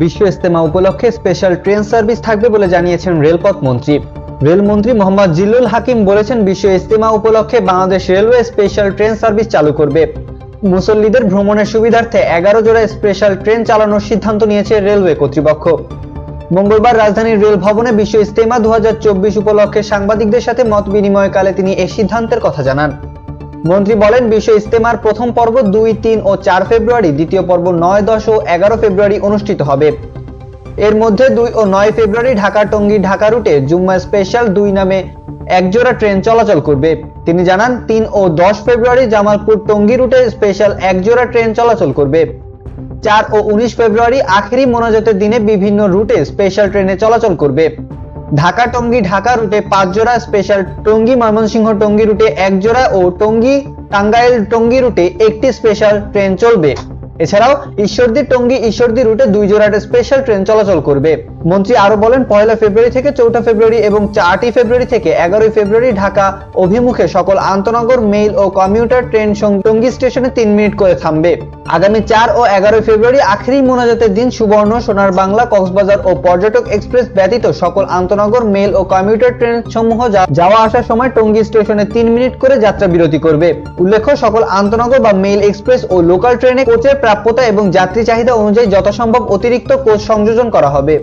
বিশ্ব ইস্তেমা উপলক্ষে special train service থাকবে বলে জানিয়েছেন রেলপথ মন্ত্রী। রেলমন্ত্রী মোহাম্মদ জিল্লুল হাকিম বলেছেন, বিশ্ব ইস্তেমা উপলক্ষে Bangladesh railway special train service চালু করবে। মুসল্লিদের ভ্রমণের সুবিধার্থে এগারো জোড়া স্পেশাল ট্রেন চালানোর সিদ্ধান্ত নিয়েছে রেলওয়ে কর্তৃপক্ষ। মঙ্গলবার রাজধানীর রেল ভবনে বিশ্ব ইস্তেমা দু হাজার চব্বিশ উপলক্ষে সাংবাদিকদের সাথে মত বিনিময়কালে তিনি এই সিদ্ধান্তের কথা জানান। মন্ত্রী বলেন, বিশ্ব ইস্তেমার প্রথম পর্ব দুই, তিন ও চার ফেব্রুয়ারি, দ্বিতীয় পর্ব নয়, দশ ও এগারো ফেব্রুয়ারি অনুষ্ঠিত হবে। এর মধ্যে দুই ও নয় ফেব্রুয়ারি ঢাকা টঙ্গী ঢাকা রুটে জুম্মা স্পেশাল দুই নামে একজোড়া ট্রেন চলাচল করবে। তিনি জানান, তিন ও দশ ফেব্রুয়ারি জামালপুর টঙ্গী রুটে স্পেশাল একজোড়া ট্রেন চলাচল করবে। চার ও উনিশ ফেব্রুয়ারি আখেরি মোনাজাতের দিনে বিভিন্ন রুটে স্পেশাল ট্রেনে চলাচল করবে। ঢাকা টঙ্গি ঢাকা রুটে পাঁচ জোড়া স্পেশাল টঙ্গী ময়মনসিংহ টঙ্গী রুটে এক জোড়া ও টঙ্গী টাঙ্গাইল টঙ্গী রুটে একটি স্পেশাল ট্রেন চলবে। এছাড়াও ঈশ্বরদী টঙ্গী ঈশ্বরদী রুটে দুই জোড়া স্পেশাল ট্রেন চলাচল করবে। মন্ত্রী আরও বলেন, পয়লা ফেব্রুয়ারি থেকে চৌঠা ফেব্রুয়ারি এবং চারটি ফেব্রুয়ারি থেকে এগারোই ফেব্রুয়ারি ঢাকা অভিমুখে সকল আন্তনগর মেইল ও কমিউটার ট্রেন টঙ্গী স্টেশনে তিন মিনিট করে থামবে। আগামী চার ও এগারোই ফেব্রুয়ারি আখেরি মোনাজাতের দিন সুবর্ণ সোনার বাংলা, কক্সবাজার ও পর্যটক এক্সপ্রেস ব্যতীত সকল আন্তনগর, মেল ও কমিউটার ট্রেন সমূহ যাওয়া আসার সময় টঙ্গী স্টেশনে তিন মিনিট করে যাত্রা বিরতি করবে। উল্লেখ্য, সকল আন্তনগর বা মেল এক্সপ্রেস ও লোকাল ট্রেনে কোচের প্রাপ্যতা এবং যাত্রী চাহিদা অনুযায়ী যথাসম্ভব অতিরিক্ত কোচ সংযোজন করা হবে।